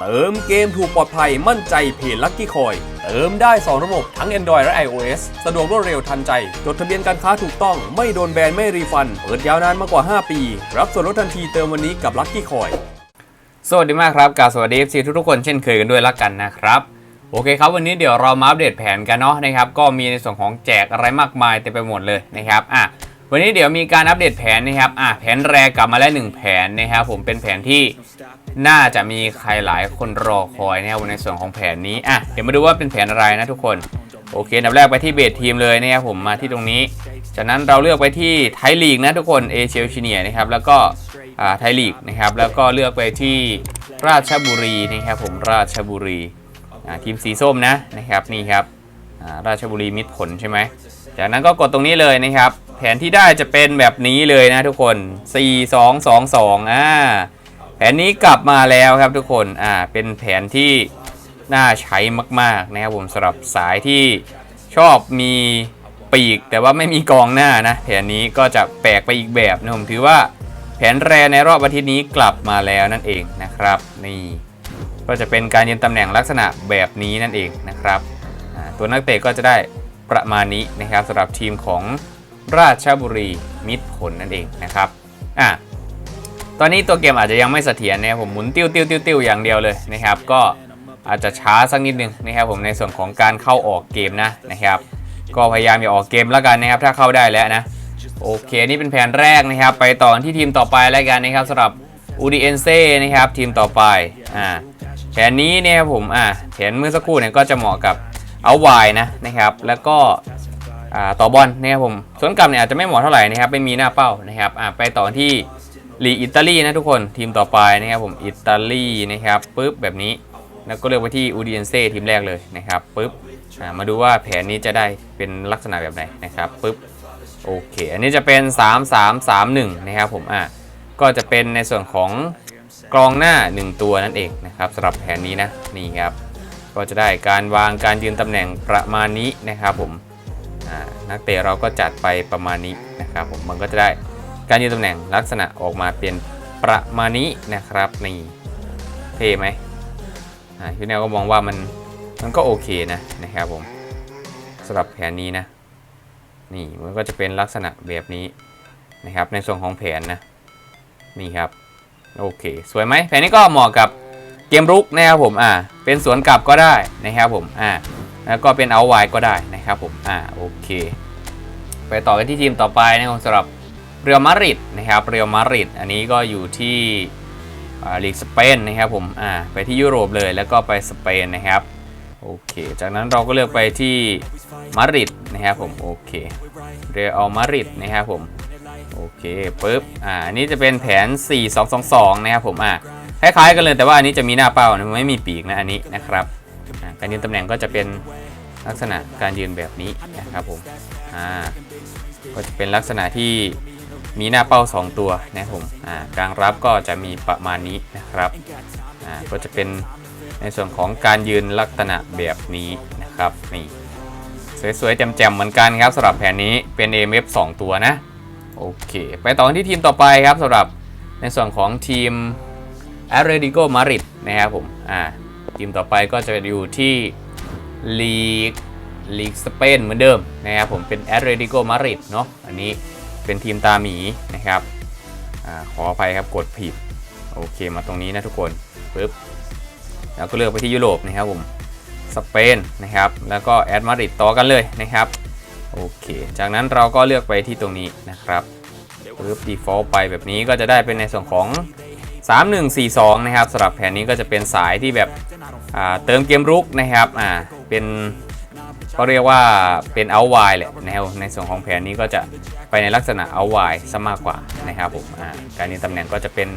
เติมเกมถูกปลอดภัยมั่นใจเพจลั c กี้คอย เติมได้ 2 ระบบทั้ง Android และ iOS สะดวกรวดเร็วทันใจ จดทะเบียนการค้าถูกต้องไม่โดนแบนไม่รีฟัน เปิดยาวนานมากกว่า 5 ปี รับส่วนลดทันทีเติมวันนี้กับลั c กี้คอย สวัสดีมากครับกาบสวัสดี FC ทุกๆคนเช่นเคยกันด้วยละกันนะครับโอเคครับวันนี้เดี๋ยวเรามาอัปเดตแผนกันเนาะนะครับก็มีในส่วนของแจกอะไรมากมายเต็มไปหมดเลยนะครับอะวันนี้เดี๋ยวมีการอัปเดตแผนนะครับอะแผนแรกกลับมาแล้วหนึ่งแผนนะครับผมเป็นแผนที่ น่าจะมีใครหลายคนรอคอยนะครับในส่วนของแผนนี้อะเดี๋ยวมาดูว่าเป็นแผนอะไรนะทุกคนโอเคอันดับแรกไปที่เบสทีมเลยนะครับผมมาที่ตรงนี้ จากนั้นเราเลือกไปที่ไทยลีกนะทุกคนเอเชียชิเนียนะครับแล้วก็ไทยลีกนะครับแล้วก็เลือกไปที่ราชบุรีนะครับผมราชบุรีทีมสีส้มนะนะครับนี่ครับราชบุรีมิตรผลใช่ไหมจากนั้นก็กดตรงนี้เลยนะครับ แผนที่ได้จะเป็นแบบนี้เลยนะทุกคน 4 2 2 2อ่า แผนนี้กลับมาแล้วครับทุกคนอ่าเป็นแผนที่น่าใช้มากๆนะครับผมสำหรับสายที่ชอบมีปีกแต่ว่าไม่มีกองหน้านะแผนนี้ก็จะแปลกไปอีกแบบนะผมถือว่าแผนแรในรอบอาทิตย์นี้กลับมาแล้วนั่นเองนะครับนี่ก็จะเป็นการยืนตำแหน่งลักษณะแบบนี้นั่นเองนะครับอ่าตัวนักเตะก็จะได้ประมาณนี้นะครับสำหรับทีมของราชบุรีมิตรผลนั่นเองนะครับอะ ตอนนี้ตัวเกมอาจจะยังไม่เสถียรนะครับผมหมุนติ้วติ้วติ้วติ้วอย่างเดียวเลยนะครับก็อาจจะช้าสักนิดนึงนะครับผมในส่วนของการเข้าออกเกมนะนะครับก็พยายามอย่าออกเกมแล้วกันนะครับถ้าเข้าได้แล้วนะโอเคนี่เป็นแผนแรกนะครับ ไปต่อที่ทีมต่อไปแล้วกันนะครับสำหรับอูดีเอนเซ่นะครับทีมต่อไปอ่าแผนนี้เนี่ยครับผมอ่าแผนเมื่อสักครู่เนี่ยก็จะเหมาะกับเอาวายนะนะครับ แล้วก็อ่าต่อบอลนะครับผมสวนกลับเนี่ยอาจจะไม่เหมาะเท่าไหร่นะครับไม่มีหน้าเป้านะครับอ่าไปต่อที่ ลีอิตาลีนะทุกคนทีมต่อไปนะครับผมอิตาลีนะครับปุ๊บแบบนี้แล้วก็เลือกไปที่อูดิเอนเซ่ทีมแรกเลยนะครับปุ๊บมาดูว่าแผนนี้จะได้เป็นลักษณะแบบไหนนะครับปุ๊บโอเค อันนี้จะเป็น 3 3 3 1 นะครับผมอะก็จะเป็นในส่วนของกรองหน้า 1 ตัวนั่นเองนะครับสำหรับแผนนี้นะนี่ครับก็จะได้การวางการยืนตำแหน่งประมาณนี้นะครับผมนักเตะเราก็จัดไปประมาณนี้นะครับผมมันก็จะได้ การยืนตำแหน่งลักษณะออกมาเป็นประมาณนี้นะครับนี่เท่ไหมพี่แนวก็มองว่ามันมันก็โอเคนะนะครับผมสำหรับแผนนี้นะนี่มันก็จะเป็นลักษณะแบบนี้นะครับในส่วนของแผนนะนี่ครับโอเค สวยไหมแผนนี้ก็เหมาะกับเกมรุกนะครับผมอ่าเป็นสวนกลับก็ได้นะครับผมอ่าแล้วก็เป็นเอาไวก็ได้นะครับผมอ่าโอเค ไปต่อกันที่ทีมต่อไปนะครับสำหรับ เรียลมาริดนะครับเรียลมาริดอันนี้ก็อยู่ที่ลีกสเปนนะครับผมอ่าไปที่ยุโรปเลยแล้วก็ไปสเปนนะครับโอเค จากนั้นเราก็เลือกไปที่มาริดนะครับผมโอเคเรียลมาริดนะครับผมโอเคปุ๊บอ่าอันนี้จะเป็นแผน 4 2 2 2 นะครับผมอ่าคล้ายๆกันเลยแต่ว่าอันนี้จะมีหน้าเป้านะไม่มีปีกนะอันนี้นะครับการยืนตำแหน่งก็จะเป็นลักษณะการยืนแบบนี้นะครับผมอ่าก็จะเป็นลักษณะที่ มีหน้าเป้า 2 ตัวนะครับผมกลางรับก็จะมีประมาณนี้นะครับก็จะเป็นในส่วนของการยืนลักษณะแบบนี้นะครับนี่สวยๆแจ่มๆเหมือนกันครับสำหรับแผนนี้เป็น AMF 2 ตัวนะโอเค ไปต่อที่ทีมต่อไปครับสำหรับในส่วนของทีม a t l e t i c o Madrid นะครับผมอ่าทีมต่อไปก็จะอยู่ที่ลีกลีกสเปนเหมือนเดิมนะครับผมเป็นแอตเลติโกมาริดเนาะอันนี้ เป็นทีมตาหมีนะครับอขออภัยครับกดผิดโอเคมาตรงนี้นะทุกคนปึ๊บแล้วก็เลือกไปที่ยุโรปนะครับผมสเปนนะครับแล้วก็แอตมาดริดต่อกันเลยนะครับโอเคจากนั้นเราก็เลือกไปที่ตรงนี้นะครับปึ๊บ default ไปแบบนี้ก็จะได้เป็นในส่วนของ 3142 นะครับสำหรับแผนนี้ก็จะเป็นสายที่แบบเติมเกมรุกนะครับเป็น ก็เรียกว่าเป็นเอาไวแหละแนวในส่วนของแผนนี้ก็จะไปในลักษณะเอาไวซะมากกว่านะครับผมอ่าการยืนตำแหน่งก็จะเป็น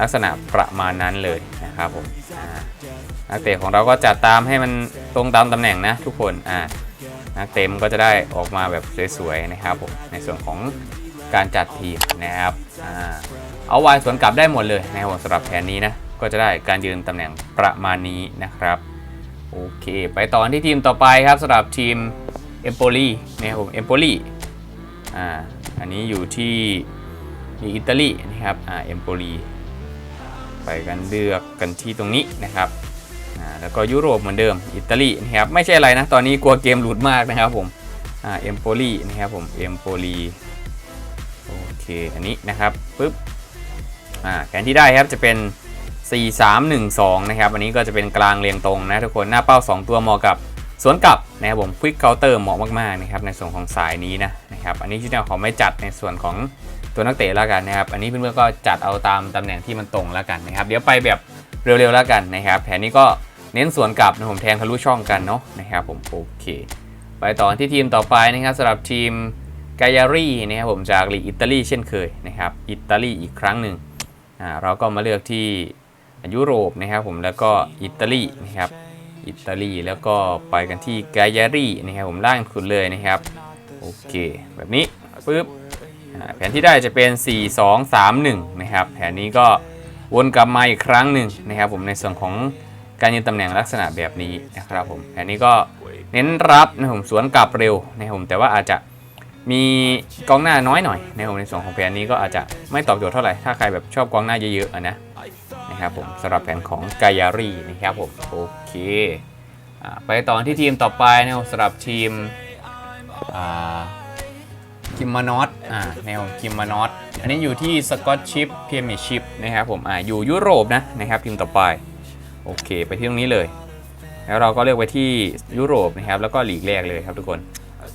ลักษณะประมาณนั้นเลยนะครับผมนักเตะของเราก็จัดตามให้มันตรงตามตำแหน่งนะทุกคนนักเตะมันก็จะได้ออกมาแบบสวยๆนะครับผมในส่วนของการจัดทีมนะครับเอาไวสวนกลับได้หมดเลยนะครับสำหรับแผนนี้นะก็จะได้การยืนตำแหน่งประมาณนี้นะครับ โอเค ไปต่อที่ทีมต่อไปครับสำหรับทีมเอมโปลีนะครับผมเอมโปลีอ่าอันนี้อยู่ที่ลีอิตาลีนะครับอ่าเอมโปลีไปกันเลือกกันที่ตรงนี้นะครับอ่าแล้วก็ยุโรปเหมือนเดิมอิตาลีนะครับไม่ใช่อะไรนะ ตอนนี้กลัวเกมหลุดมากนะครับผมอ่าเอมโปลีนะครับผมเอมโปลีโอเคอันนี้นะครับปึ๊บอ่าแผนที่ได้ครับจะเป็น 4 3 1 2 นะครับอันนี้ก็จะเป็นกลางเรียงตรงนะทุกคนหน้าเป้า 2 ตัวเหมาะกับสวนกลับนะครับผมควิกเคาน์เตอร์เหมาะมากๆนะครับในส่วนของสายนี้นะนะครับอันนี้ที่เราขอไม่จัดในส่วนของตัวนักเตะแล้วกันนะครับอันนี้เพื่อนๆก็จัดเอาตามตำแหน่งที่มันตรงแล้วกันนะครับเดี๋ยวไปแบบเร็วๆแล้วกันนะครับแผนนี้ก็เน้นสวนกลับนะผมแทงทะลุช่องกันเนาะนะครับผมโอเค ไปต่อที่ทีมต่อไปนะครับสำหรับทีมกายารีนะครับผมจากลีอิตาลีเช่นเคยนะครับอิตาลีอีกครั้งหนึ่งอ่าเราก็มาเลือกที่ ยุโรปนะครับผมแล้วก็อิตาลีนะครับอิตาลีแล้วก็ไปกันที่กายารีนะครับผมล่างสุดเลยนะครับโอเคแบบนี้ปึ๊บแผนที่ได้จะเป็น 4 2 3 1 นะครับ แผนนี้ก็วนกลับมาอีกครั้งหนึ่งนะครับผมในส่วนของการยืนตำแหน่งลักษณะแบบนี้นะครับผมแผนนี้ก็เน้นรับนะผมสวนกลับเร็วนะครับผมแต่ว่าอาจจะมีกองหน้าน้อยหน่อยนะครับผมในส่วนของแผนนี้ก็อาจจะไม่ตอบโจทย์เท่าไหร่ถ้าใครแบบชอบกองหน้าเยอะๆอะนะ นะครับผมสำหรับแผนของกายารีนะครับผมโอเคอไปต่อที่ทีมต่อไปนะครับสำหรับทีมคิมมานอตอ่าแนวคิมมานอตอันนี้อยู่ที่สกอตชิพเมียร์ชิพนะครับผมอ่าอยู่ยุโรปนะนะครับทีมต่อไปโอเค ไปที่ตรงนี้เลย แล้วเราก็เลือกไปที่ยุโรปนะครับ แล้วก็หลีกแรกเลยครับทุกคน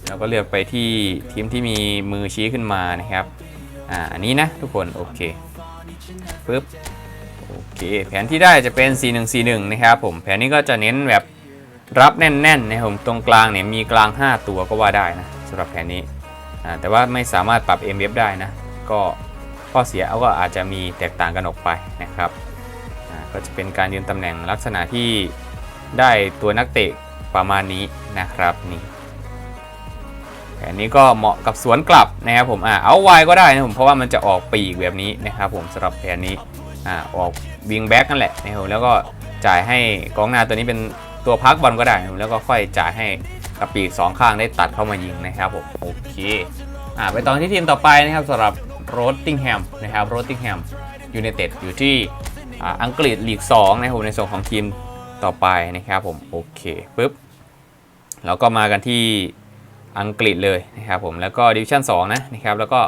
แล้วก็เลือกไปที่ทีมที่มีมือชี้ขึ้นมานะครับอ่าอันนี้นะทุกคนโอเคปึ๊บ เคแผนที่ได้จะเป็น 4141 นะครับผมแผนนี้ก็จะเน้นแบบรับแน่นๆนะครับผมตรงกลางเนี่ยมีกลาง 5 ตัวก็ว่าได้นะสำหรับแผนนี้แต่ว่าไม่สามารถปรับ MF ได้นะ ก็ข้อเสียเอาก็อาจจะมีแตกต่างกันออกไปนะครับก็จะเป็นการยืนตำแหน่งลักษณะที่ได้ตัวนักเตะประมาณนี้นะครับนี่แผนนี้ก็เหมาะกับสวนกลับนะครับผมอ่าเอาไวก็ได้นะผมเพราะว่ามันจะออกปีกแบบนี้นะครับผมสำหรับแผนนี้อ่าออก วิงแบ็กนั่นแหละนะครับแล้วก็จ่ายให้กองหน้าตัวนี้เป็นตัวพักบอลก็ได้นะครับแล้วก็ค่อยจ่ายให้กับปีกสองข้างได้ตัดเข้ามายิงนะครับผมโอเคอ่าไปตอนที่ทีมต่อไปนะครับสำหรับโรตติงแฮมนะครับโรตติงแฮมยูไนเต็ดอยู่ที่อ่าอังกฤษลีก2นะครับในส่วนของทีมต่อไปนะครับผมโอเคปุ๊บเราก็มากันที่อังกฤษเลยนะครับผมแล้วก็ดิวิชั่น2นะนะครับแล้วก็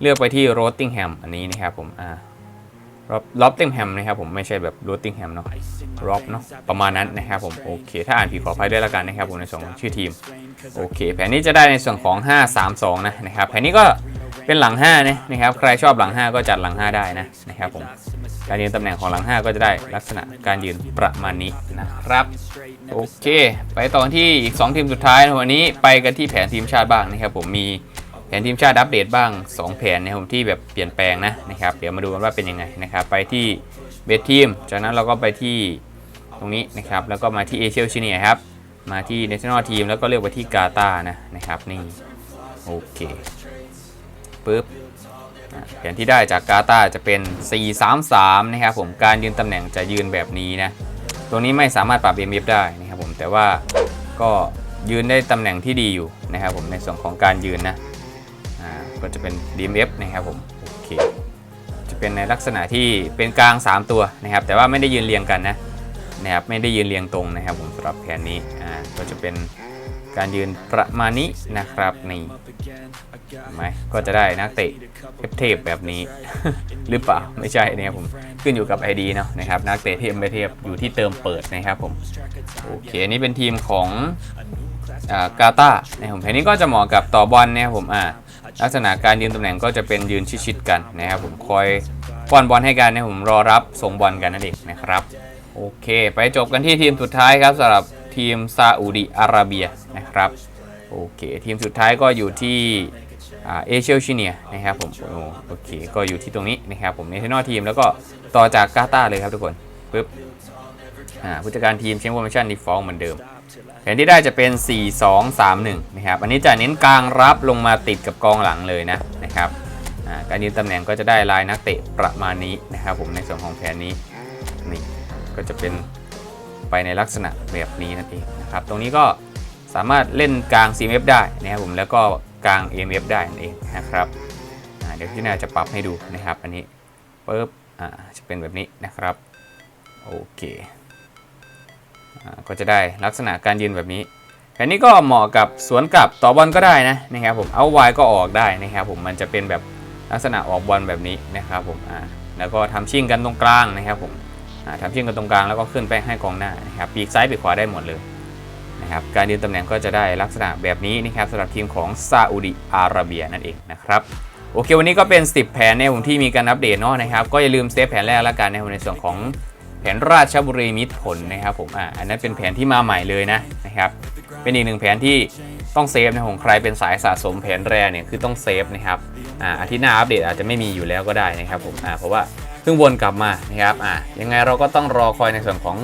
เลือกไปที่โรตติงแฮมอันนี้นะครับผมอ่า ล็อบล็อบติงแฮมนะครับผมไม่ใช่แบบรตติงแฮมเนาะร็อบเนาะประมาณนั้นนะครับผมโอเค ถ้าอ่านผิดขออภัยด้วยล้วกันนะครับผมในส่วนของชื่อทีมโอเค แผนนี้จะได้ในส่วนของ 5 3 2 นะนะครับแผนนี้ก็เป็นหลัง5นะนะครับใครชอบหลัง 5 ก็จัดหลัง 5 ได้นะนะครับผมการยืนตำแหน่งของหลัง 5 ก็จะได้ลักษณะการยืนประมาณนี้นะครับโอเค ไปต่อที่อีก 2 ทีมสุดท้ายนะวันนี้ไปกันที่แผนทีมชาติบ้างนะครับผมมี แผนทีมชาติอัปเดตบ้าง 2 แผนนะครับผมที่แบบเปลี่ยนแปลงนะนะครับ เดี๋ยวมาดูกันว่าเป็นยังไงนะครับ ไปที่เบสทีม จากนั้นเราก็ไปที่ตรงนี้นะครับ แล้วก็มาที่เอเชียชิเนียครับ มาที่เนชั่นแนลทีมแล้วก็เลือกไปที่กาตาร์นะนะครับนี่โอเคปึ๊บแผนที่ได้จากกาตาจะเป็น 4-3-3 นะครับผมการยืนตำแหน่งจะยืนแบบนี้นะตรงนี้ไม่สามารถปรับ MF ได้นะครับผมแต่ว่าก็ยืนได้ตำแหน่งที่ดีอยู่นะครับผมในส่วนของการยืนนะ ก็จะเป็น DMF นะครับผมโอเคจะเป็นในลักษณะที่เป็นกลาง 3 ตัวนะครับ แต่ว่าไม่ได้ยืนเรียงกันนะนะครับไม่ได้ยืนเรียงตรงนะครับ ผมสำหรับแผนนี้อ่าก็จะเป็นการยืนประมาณนี้นะครับนี่เห็นไหมก็จะได้นักเตะเทพแบบนี้ หรือเปล่าไม่ใช่นะครับผมขึ้นอยู่กับ ID เนาะนะครับนักเตะเทพไม่เทพอยู่ที่เติมเปิดนะครับผมโอเคอันนี้เป็นทีมของอ่ากาตานะครับผมแผนนี้ก็จะเหมาะกับต่อบอลนะครับผมอ่า ลักษณะการยืนตำแหน่งก็จะเป็นยืนชิดๆกันนะครับผมคอยป้อนบอลให้กันนะผมรอรับส่งบอลกันนั่นเองนะครับโอเค ไปจบกันที่ทีมสุดท้ายครับสำหรับทีมซาอุดิอาระเบียนะครับโอเคทีมสุดท้ายก็อยู่ที่เอเชียชิเนียนะครับผมโอ้โอเคก็อยู่ที่ตรงนี้นะครับผมเนชั่นแนลทีมแล้วก็ต่อจากกาตาร์เลยครับทุกคน ปึ๊บผู้จัดการทีมเชมป์โปรโมชั่นดีฟอลเหมือนเดิมแผนที่ได้จะเป็น 4 2 3 1 นะครับ อันนี้จะเน้นกลางรับลงมาติดกับกองหลังเลยนะนะครับการยืนตำแหน่งก็จะได้ลายนักเตะประมาณนี้นะครับผมในส่วนของแผนนี้นี่ก็จะเป็นไปในลักษณะแบบนี้นั่นเองนะครับ ตรงนี้ก็สามารถเล่นกลาง CMF ได้นะครับผมแล้วก็กลาง AMF ได้นั่นเองนะครับเดี๋ยวพี่นาจะปรับให้ดูนะครับ อันนี้ปึ๊บจะเป็นแบบนี้นะครับ โอเคก็จะได้ลักษณะการยืนแบบนี้แผนนี้ก็เหมาะกับสวนกลับต่อบอลก็ได้นะนะครับผมเอาวายก็ออกได้นะครับผมมันจะเป็นแบบลักษณะออกบอลแบบนี้นะครับผมอ่าแล้วก็ทำชิ่งกันตรงกลางนะครับผมอ่าทำชิ่งกันตรงกลางแล้วก็ขึ้นไปให้กองหน้านะครับปีกซ้ายปีกขวาได้หมดเลยนะครับการยืนตำแหน่งก็จะได้ลักษณะแบบนี้นะครับสำหรับทีมของซาอุดิอาระเบียนั่นเองนะครับโอเควันนี้ก็เป็น 10 แผนในผมที่มีการอัปเดตเนาะนะครับก็อย่าลืมเซฟแผนแรกแล้วกันในในส่วนของ นราชบุรีมิตรผลนะครับผมอ่าอันนั้นเป็นแผนที่มาใหม่เลยนะนะครับ เป็นอีกหนึ่งแผนที่ต้องเซฟนะของใครเป็นสายสะสมแผนแรกเนี่ยคือต้องเซฟนะครับอ่าอาทิตย์หน้าอัปเดตอาจจะไม่มีอยู่แล้วก็ได้นะครับผมอ่าเพราะว่าเพิ่งวนกลับมานะครับอ่ายังไงเราก็ต้องรอคอยในส่วนของ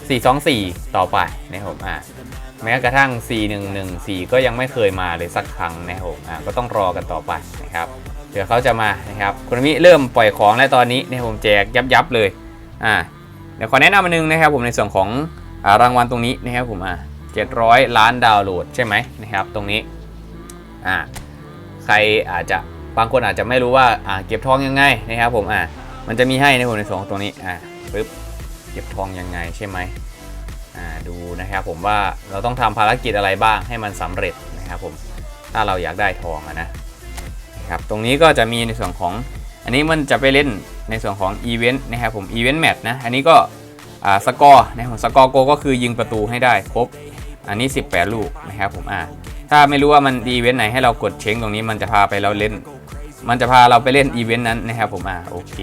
424 ต่อไปนะครับผมอ่าแม้กระทั่ง 4114 ก็ยังไม่เคยมาเลยสักครั้งนะครับผมอ่าก็ต้องรอกันต่อไปนะครับเดี๋ยวเขาจะมานะครับคุณมิเริ่มปล่อยของแล้วตอนนี้นะครับผมแจกยับยับเลยอ่า เดี๋ยวขอแนะนำอันนึงนะครับ ผมในส่วนของอารางวัลตรงนี้นะครับผมอ่า700 ล้านดาวน์โหลดใช่ไหมนะครับตรงนี้อ่าใครอาจจะบางคนอาจจะไม่รู้ว่าอ่าเก็บทองยังไงนะครับผมอ่ามันจะมีให้นะครับผมในส่วนของตรงนี้อ่าปึ๊บเก็บทองยังไงใช่ไหมอ่าดูนะครับผมว่าเราต้องทำภารกิจอะไรบ้างให้มันสำเร็จนะครับผมถ้าเราอยากได้ทองอะนะนะครับตรงนี้ก็จะมีในส่วนของอันนี้มันจะไปเล่น ในส่วนของอีเวนต์นะครับผมอีเวนต์แมตช์นะ อันนี้ก็สกอร์นะครับสกอร์โกก็คือยิงประตูให้ได้ครบ อันนี้ 18 ลูกนะครับผมอ่าถ้าไม่รู้ว่ามันอีเวนต์ไหนให้เรากดเช็คตรงนี้มันจะพาไปเราเล่น มันจะพาเราไปเล่นอีเวนต์นั้นนะครับผมอ่าโอเค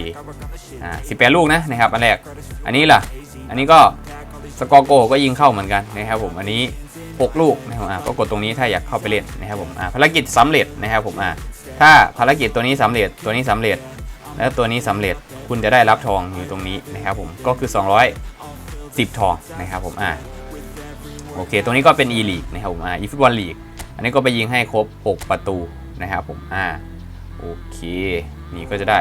อ่า18ลูกนะนะครับอันแรกอันนี้ล่ะ อันนี้ก็สกอร์โกก็ยิงเข้าเหมือนกันนะครับผมอันนี้ 6 ลูกนะครับอ่าก็กดตรงนี้ถ้าอยากเข้าไปเล่นนะครับผมอ่าภารกิจสำเร็จนะครับผมอ่าถ้าภารกิจตัวนี้สำเร็จตัวนี้สำเร็จ แล้วตัวนี้สำเร็จคุณจะได้รับทองอยู่ตรงนี้นะครับผมก็คือ 210 ทองนะครับผมอ่าโอเค ตรงนี้ก็เป็น e league นะครับผมอ่า e ฟุตบอลลีกอันนี้ก็ไปยิงให้ครบ 6 ประตูนะครับผมอ่าโอเค นี่ก็จะได้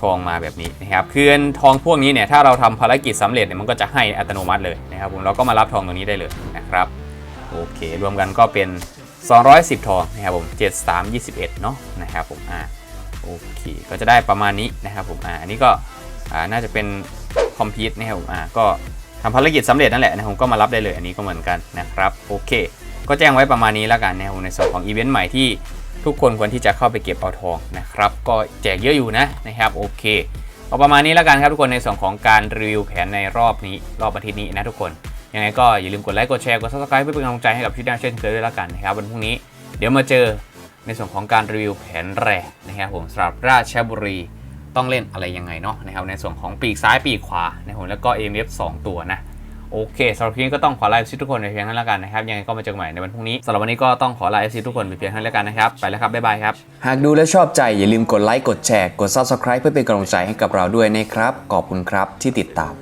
ทองมาแบบนี้นะครับคือทองพวกนี้เนี่ยถ้าเราทำภารกิจสำเร็จเนี่ยมันก็จะให้อัตโนมัติเลยนะครับผมเราก็มารับทองตรงนี้ได้เลยนะครับโอเค รวมกันก็เป็น 210 ทองนะครับผม73 21 เนาะนะครับผมอ่า โอเค ก็จะได้ประมาณนี้นะครับผมอ่าอันนี้ก็อ่าน่าจะเป็นคอมพิวต์นะครับผมอ่าก็ทำภารกิจสำเร็จนั่นแหละนะผมก็มารับได้เลยอันนี้ก็เหมือนกันนะครับโอเค ก็แจ้งไว้ประมาณนี้แล้วกันนะครับผมในส่วนของอีเวนต์ใหม่ที่ทุกคนควรที่จะเข้าไปเก็บเอาทองนะครับ ก็แจกเยอะอยู่นะนะครับโอเคเอาประมาณนี้แล้วกันครับทุกคนในส่วนของการรีวิวแผนในรอบนี้รอบอาทิตย์นี้นะทุกคนยังไงก็อย่าลืมกดไลค์กดแชร์กด subscribe เพื่อเป็นกำลังใจให้กับพี่ดาวเช่นเคยด้วยแล้วกันนะครับวันพรุ่งนี้เดี๋ยวมาเจอ ในส่วนของการรีวิวแผนแรกนะครับผมสำหรับราชบุรีต้องเล่นอะไรยังไงเนาะนะครับในส่วนของปีกซ้ายปีกขวานะครับผมแล้วก็ AMF 2 ตัวนะโอเคสำหรับคลิปนี้ก็ต้องขอลา FC ทุกคนในเพียงเท่านี้แล้วกันนะครับยังไงก็มาเจอกันใหม่ในวันพรุ่งนี้สำหรับวันนี้ก็ต้องขอลา FC ทุกคนไปเพียงเท่านี้แล้วกันนะครับไปแล้วครับบ๊ายบายครับหากดูและชอบใจอย่าลืมกดไลค์กดแชร์กด Subscribe เพื่อเป็นกำลังใจให้กับเราด้วยนะครับขอบคุณครับที่ติดตาม